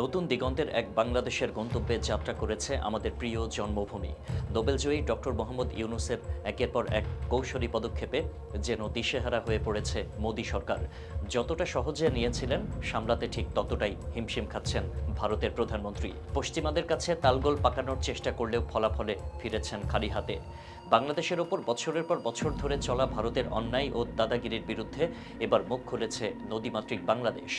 নতুন দিগন্তের এক বাংলাদেশের গন্তব্যে যাত্রা করেছে আমাদের প্রিয় জন্মভূমি। নোবেলজয়ী ডক্টর মোহাম্মদ ইউনুসের একের পর এক কৌশলী পদক্ষেপে যেন দিশেহারা হয়ে পড়েছে মোদী সরকার। যতটা সহজে নিয়েছিলেন, সামলাতে ঠিক ততটাই হিমশিম খাচ্ছেন ভারতের প্রধানমন্ত্রী। পশ্চিমাদের কাছে তালগোল পাকানোর চেষ্টা করলেও ফলাফলে ফিরেছেন খালি হাতে। বাংলাদেশের ওপর বছরের পর বছর ধরে চলা ভারতের অন্যায় ও দাদাগিরির বিরুদ্ধে এবার মুখ খুলেছে নদীমাতৃক বাংলাদেশ।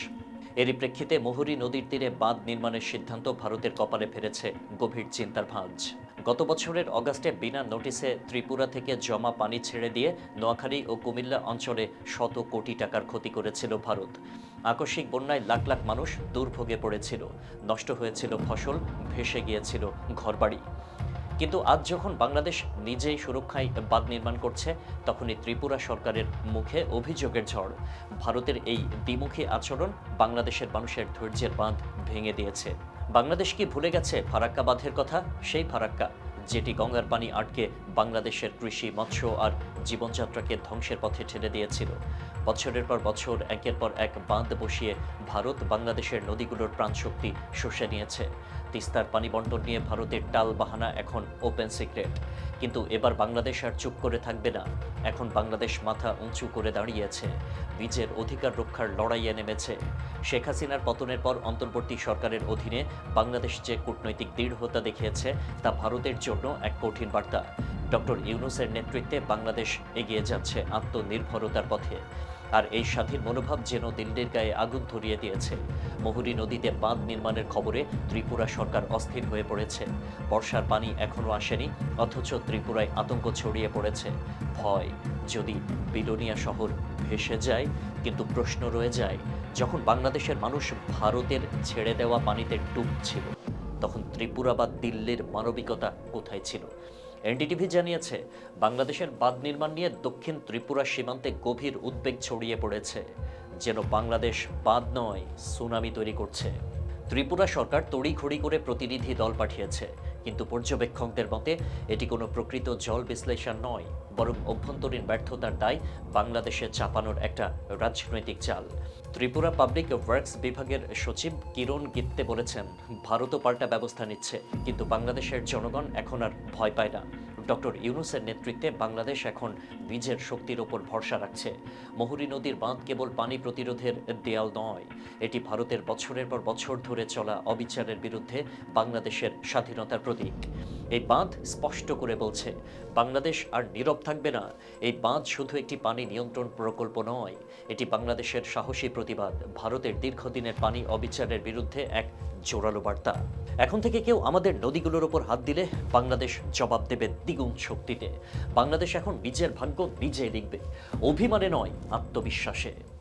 এরই প্রেক্ষিতে মুহুরী নদীর তীরে বাঁধ নির্মাণের সিদ্ধান্ত ভারতের কপালে ফেলেছে গভীর চিন্তার ভাঁজ। গত বছরের অগাস্টে বিনা নোটিসে ত্রিপুরা থেকে জমা পানি ছেড়ে দিয়ে নোয়াখালী ও কুমিল্লা অঞ্চলে শত কোটি টাকার ক্ষতি করেছিল ভারত। আকস্মিক বন্যায় লাখ লাখ মানুষ দুর্ভোগে পড়েছিল। নষ্ট হয়েছিল ফসল, ভেসে গিয়েছিল ঘরবাড়ি। কিন্তু আজ যখন বাংলাদেশ নিজেই সুরক্ষায় বাঁধ নির্মাণ করছে, তখনই ত্রিপুরা সরকারের মুখে অভিযোগের ঝড়। ভারতের এই দ্বিমুখী আচরণ বাংলাদেশের মানুষের ধৈর্যের বাঁধ ভেঙে দিয়েছে। বাংলাদেশ কি ভুলে গেছে ফারাক্কা বাঁধের কথা? সেই ফারাক্কা, যেটি গঙ্গার পানি আটকে বাংলাদেশের কৃষি, মৎস্য আর জীবনযাত্রাকে ধ্বংসের পথে ঠেলে দিয়েছিল। বছরের পর বছর, একের পর এক বাঁধ বসিয়ে ভারত বাংলাদেশের নদীগুলোর প্রাণশক্তি শুষে নিয়েছে। তিস্তার পানি বন্টন নিয়ে ভারতের টাল বাহানা এখন ওপেন সিক্রেট কিন্তু এবার বাংলাদেশ আর চুপ করে থাকবে না। এখন বাংলাদেশ মাথা উঁচু করে দাঁড়িয়েছে। বীজের অধিকার রক্ষার লড়াইয়ে নেমেছে। শেখ হাসিনার পতনের পর অন্তর্বর্তী সরকারের অধীনে বাংলাদেশ যে কূটনৈতিক দৃঢ়তা দেখিয়েছে, তা ভারতের জন্য এক কঠিন বার্তা। ডক্টর ইউনুসের নেতৃত্বে বাংলাদেশ এগিয়ে যাচ্ছে আত্মনির্ভরতার পথে। আর এই স্বাধীন মনোভাব যেন দিল্লির গায়ে আগুন ধরিয়ে দিয়েছে। মুহুরী নদীতে বাঁধ নির্মাণের খবরে ত্রিপুরা সরকার অস্থির হয়ে পড়েছে। বর্ষার পানি এখনও আসেনি, অথচ ত্রিপুরায় আতঙ্ক ছড়িয়ে পড়েছে। ভয়, যদি বিলোনিয়া শহর ভেসে যায়, কিন্তু প্রশ্ন রয়ে যায়, যখন বাংলাদেশের মানুষ ভারতের ছেড়ে দেওয়া পানিতে ডুবছিল, তখন ত্রিপুরা বা দিল্লির মানবিকতা কোথায় ছিল? এনডিটিভি জানিয়েছে, বাংলাদেশের বাঁধ নির্মাণ নিয়ে দক্ষিণ ত্রিপুরা সীমান্তে গভীর উদ্বেগ ছড়িয়ে পড়েছে, যেন বাংলাদেশ বাঁধ নয়, সুনামি তৈরি করছে। ত্রিপুরা সরকার তড়িঘড়ি করে প্রতিনিধি দল পাঠিয়েছে, কিন্তু পর্যবেক্ষকদের মতে, এটি কোনো প্রকৃত জল বিশ্লেষণ নয়। বরং অভ্যন্তরীণ ব্যর্থতার দায় বাংলাদেশে চাপানোর একটা রাজনৈতিক চাল। ত্রিপুরা পাবলিক ওয়ার্কস বিভাগের সচিব কিরণ গিত্তে বলেছেন ভারতও পাল্টা ব্যবস্থা নিচ্ছে, কিন্তু বাংলাদেশের জনগণ এখন আর ভয় পায় না। ডক্টর ইউনুসের নেতৃত্বে বাংলাদেশ এখন বীজের শক্তির ওপর ভরসা রাখছে। মহুরী নদীর বাঁধ কেবল পানি প্রতিরোধের দেয়াল নয়, এটি ভারতের বছরের পর বছর ধরে চলা অবিচারের বিরুদ্ধে বাংলাদেশের স্বাধীনতার প্রতীক। এই বাঁধ স্পষ্ট করে বলছে, বাংলাদেশ আর নীরব থাকবে না। এই বাঁধ শুধু একটি পানি নিয়ন্ত্রণ প্রকল্প নয়, এটি বাংলাদেশের সাহসী প্রতিবাদ, ভারতের দীর্ঘদিনের পানি অবিচারের বিরুদ্ধে এক জোরালো বার্তা। এখন থেকে কেউ আমাদের নদীগুলোর ওপর হাত দিলে বাংলাদেশ জবাব দেবে দ্বিগুণ শক্তিতে। বাংলাদেশ এখন নিজের ভাগ্য নিজে লিখবে। অভিমানে নয়, আত্মবিশ্বাসে।